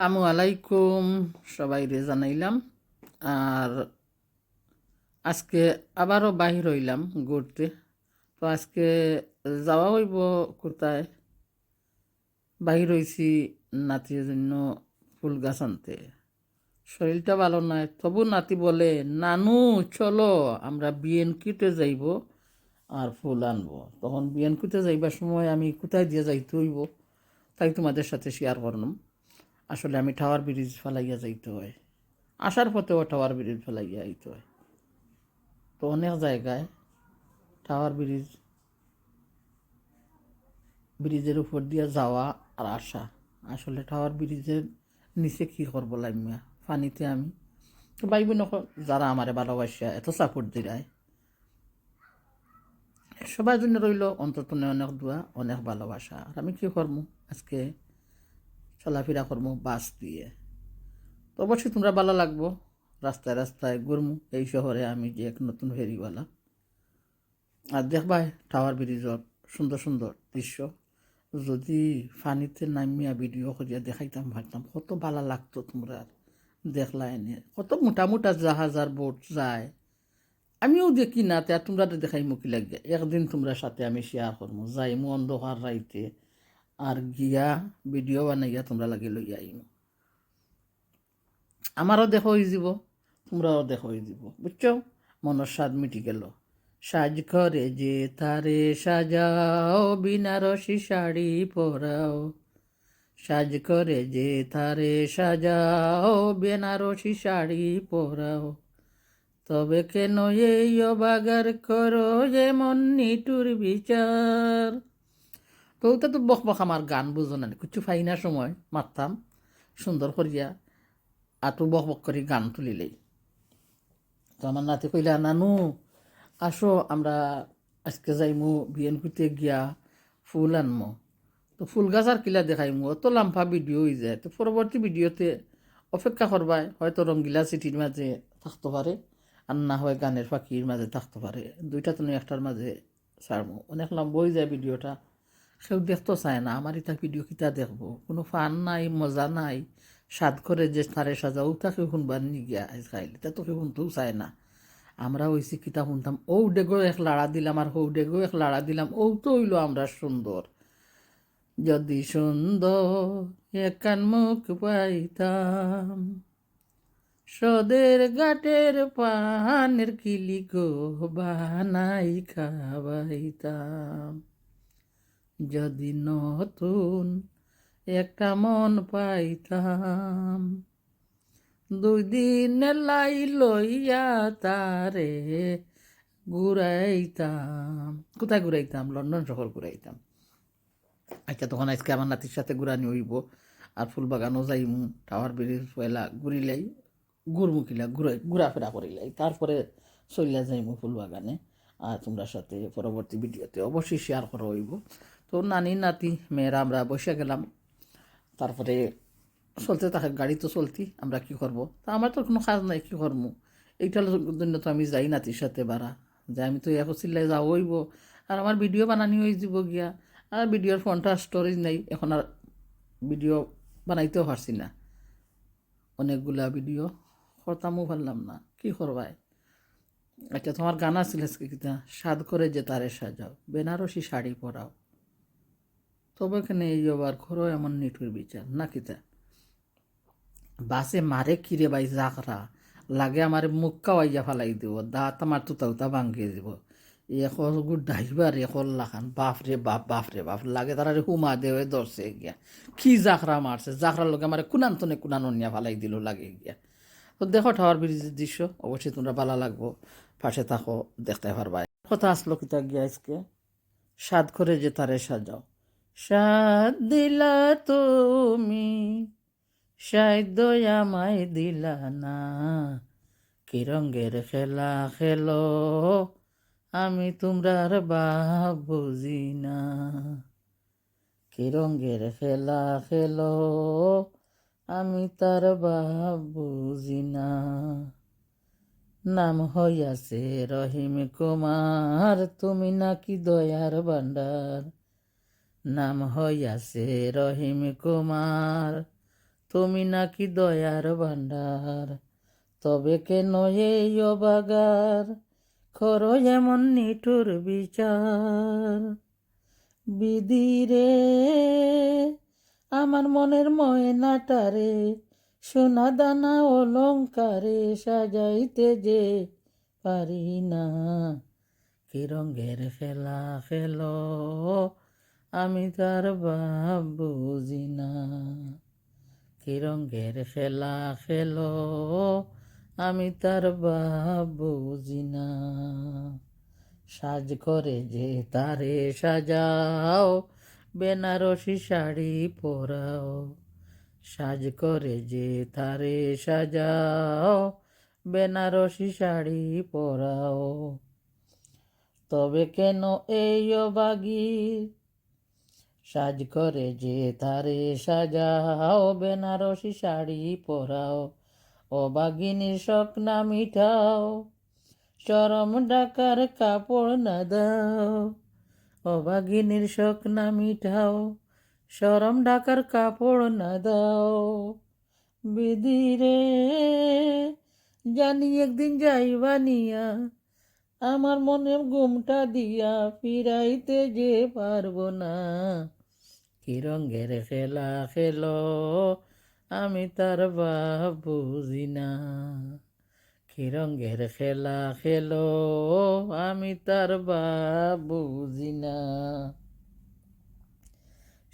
আসসালামু আলাইকুম, সবাই রে জানাইলাম আর আজকে আবারও বাহির হইলাম ঘুরতে। তো আজকে যাওয়া হইব কোথায়? বাহির হইছি নাতির জন্য ফুল গাছ আনতে। শরীরটা ভালো নয় তবু নাতি বলে, নানু, চলো, আমরা বিএনকিতে যাইব আর ফুল আনব। তখন বিএনকিতে যাইবার সময় আমি কোথায় দিয়ে যাইতে হইব তাই তোমাদের সাথে শেয়ার করলাম। আসলে আমি টাওয়ার ব্রিজ ফেলাইয়া যাইতে হয়। আসার পথেও টাওয়ার ব্রিজ ফেলাইয়া আইতে হয়। তো অনেক জায়গায় টাওয়ার ব্রিজ ব্রিজের উপর দিয়ে যাওয়া আর আসা। আসলে টাওয়ার ব্রিজের নিচে কী করব লামিয়া পানিতে আমি। তো বাইব নকল যারা আমারে ভালোবাসা, এত সাপোর্ট দিরায়। সবার জন্য রইল অন্তত অনেক দোয়া, অনেক ভালোবাসা। আর আমি কী করব? আজকে চলাফেরা করব বাস দিয়ে। তো অবশ্যই তোমরা ভালো লাগবো। রাস্তায় রাস্তায় ঘুরমু। এই শহরে আমি যে এক নতুন ফেরিওয়ালা। আর দেখবাই টাওয়ার ব্রিজর সুন্দর সুন্দর দৃশ্য। যদি ফানিতে নামিয়া ভিডিও করিয়া দেখাইতাম, ভাবতাম, কত ভালো লাগতো তোমরা দেখলা এনে কত মোটা মোটা জাহাজ আর বোট যায়। আমিও দেখি না, তে তোমরা দেখাই মুখি লাগে একদিন তোমরা সাথে আমি শেয়ার করব যাইমু অন্ধকার রাইতে। আর গিয়া ভিডিও বানাইয়া তোমরা লাগে লইয়া আইম আমারও দেখো হয়ে যাব, তোমরাও দেখো হয়ে যাব, বুঝছ? মনের স্বাদ মিটি গেল। সাজ করে যে তারে সাজাও বিনারসি শাড়ি পরাও সাজ করে যে তারে সাজাও বেনারসি শাড়ি পরাও তবে কেন এই অবাগার করো যেমন নিটুর বিচার তো তো বক বক আমার গান বুঝো না। কিছু ফাইনা সময়, মারতাম। সুন্দর করিয়া তো বক বক করে গান তুলিলেই। তো আমার নাতি কইলা, নানু, আসো, আমরা আজকে যাইমু বিএনপিতে গিয়া ফুল আনমো। তো ফুল গাছ আর কিলা দেখাইমু, অত লাম্ফা ভিডিও হয়ে যায়। তো পরবর্তী ভিডিওতে অপেক্ষা করবাই, হয়তো রঙ্গিলা সিটির মাঝে থাকতে পারে, আর না হয় গানের পাখির মাঝে থাকতে পারে। দুইটা তো একটার মাঝে ছাড়মু। অনেক লম্বা হয়ে যায় ভিডিওটা। কেউ দেখতে চায় না আমার এটা ভিডিও কিতা দেখব। কোনো ফান নাই, মজা নাই স্বাদ করে যে তারে সাজাও তাকে শুনবার নি গিয়া তা তো কেউ শুনতেও চায় না। আমরা ওইসি কিতা শুনতাম, ও ডেগো এক লাড়া দিলাম আর হৌ ডেগো এক লাড়া দিলাম, ও তো হইল আমরা সুন্দর। যদি সুন্দর একান মুখ পাইতাম। সদের গাটের পানের কিলি গো বানাই খাবাইতাম যদি নতুন একটা মন পাইতাম, দুই দিন লাই লইয়া তারে ঘুরাইতাম। কোথায় ঘুরাইতাম? লন্ডন শহর ঘুরাইতাম। আচ্ছা তখন আজকে আমার নাতির সাথে ঘুরানি হইব। আর ফুল বাগানও যাইম, টাওয়ার ব্রিজ পয়লা ঘুরিলাই ঘুরমুখিলা ঘুরাই, ঘোরাফেরা করিলাই। তারপরে চলিয়া যাইমু ফুল বাগানে আর তোমরা সাথে পরবর্তী ভিডিওতে অবশ্যই শেয়ার করা হইব। তো নানি, নাতি, মেয়েরা আমরা বসে গেলাম। তারপরে চলতে থাকে গাড়ি তো চলতি, আমরা কি করব? তা আমার তো কোনো কাজ নাই, কি করব? এইটার জন্য তো আমি যাই নাতির সাথে বাড়া যে আমি তো এখন চিল্লাই যাও হইব আর আমার ভিডিও বানানি হয়ে যাব গিয়া। আর ভিডিওর ফোনটা স্টোরেজ নেই, এখন আর ভিডিও বানাইতেও পারছি না। অনেকগুলা ভিডিও করতামও পারলাম না, কি করবাই? আচ্ছা তোমার গান আজকে কিতা, সাদ করে যে তারে সাজাও, বেনারসি শাড়ি পরাও। তবে কেন এই আবার খরো এমন নিঠুর বিচার না কিতা বাসে মারে কিরে বাই জাকরা লাগে আমার মুখ কাওয়াইয়া ফালাই দিব, দাঁত আমার তুতা উতা ভাঙিয়ে দিব। এখন ডাইবার এখন লাখান বাপ রে বাপ বাপ রে বাপ, লাগে তারা হুমা দেওয়ে ধরছে গিয়া। কি জাকরা মারছে? জাকরার লোক আমার কুনান তনে কুনান নিয়া ফালাই দিল লাগে গিয়া। তো দেখো টাওয়ার ব্রিজের দৃশ্য, অবশ্যই তোমরা ভালো লাগবো। পাশে থাকো, দেখতে পারবা। কথা আসলো কিতা গিয়া আজকে? সাদ করে যে তারে সাজাও। সাদ দিলা তুমি সাধ্য আমায় দিলা না। কি খেলা খেলো, আমি তোমরার বাপ বুঝি না। কি খেলা খেলো, আমি তার বাপ বুঝি না। নাম হইয়াছে রহিম কুমার, তুমি নাকি দয়ার ভান্ডার নাম হইয়াছে রহিম কুমার। তুমি নাকি দয়ার ভান্ডার তবে কেন এই অবাগার? খর এমন নিঠুর বিচার। বিদিরে আমার মনের ময়নাটারে সোনা দানা অলঙ্কারে সাজাইতে যে পারি না। কি রঙের খেলা খেল আমি তার ভাব বুঝি না। কি রঙের খেলা খেল, আমি তার ভাব বুঝি না। সাজ করে যে তারে সাজাও, বেনারসি শাড়ি পরাও। সাজ করে যে তারে সাজাও, বেনারসি শাড়ি পরাও। তবে কেন এই অবাগি সাজ করে যে তারে সাজাও, বেনারসি শাড়ি পরাও অবাগিনীর শখ না মিঠাও চরম ডাকার কাপড় না দাও অবাগিনীর শখ না মিঠাও সরম ডাকার কাপড় না দাও। বিদিরে জানি একদিন যাইবা নিয়া, আমার মনে ঘুমটা দিয়া ফিরাইতে যে পারব না। কি রঙের খেলা খেল, আমি তার বাপ বুঝি না। কি রঙের খেলা খেলো, আমি তার বাপ বুঝি না।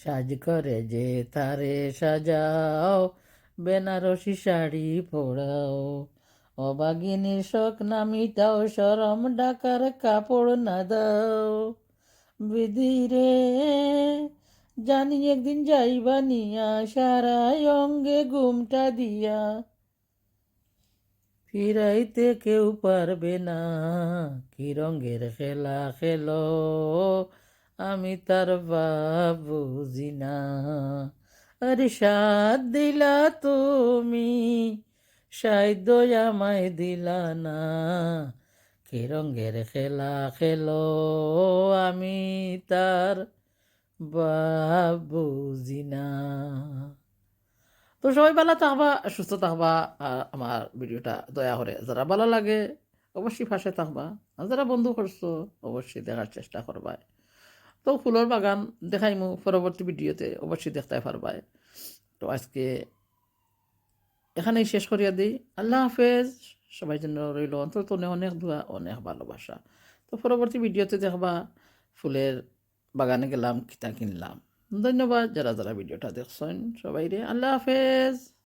সাজ করে যে তারে সাজাও, বেনারসি শাড়ি পরাও। অবাগিনীর শখ না মিটাও, সরম ডাকার কাপড় না দাও। বিধিরে জানি একদিন যাইবা নিয়া, সারাই অঙ্গে ঘুমটা দিয়া। ফিরাইতে কেউ পারবে না, কি রঙের খেলা খেলো, আমি তার বুঝি না। আরে সাত দিলা তুমি সাধ্য আমায় দিলা না। কি রঙের খেলা খেলো, আমি তার বুঝি তো সবাই ভালো থাকবা, সুস্থ থাকবা, আর আমার ভিডিওটা দয়া করে যারা ভালো লাগে অবশ্যই ফাঁসে থাকবা। আর যারা বন্ধু করছ, অবশ্যই দেখার চেষ্টা করবা। তো ফুলের বাগান দেখাইমু, পরবর্তী ভিডিওতে অবশ্যই দেখতে পারবাই তো আজকে এখানেই শেষ করিয়া দিই। আল্লাহ হাফেজ। সবাই জন্য রইল অন্তত অনেক দোয়া, অনেক ভালোবাসা। তো পরবর্তী ভিডিওতে দেখবা ফুলের বাগানে গেলাম কিতা কিনলাম। ধন্যবাদ যারা যারা ভিডিওটা দেখছেন সবাই রে আল্লাহ হাফেজ।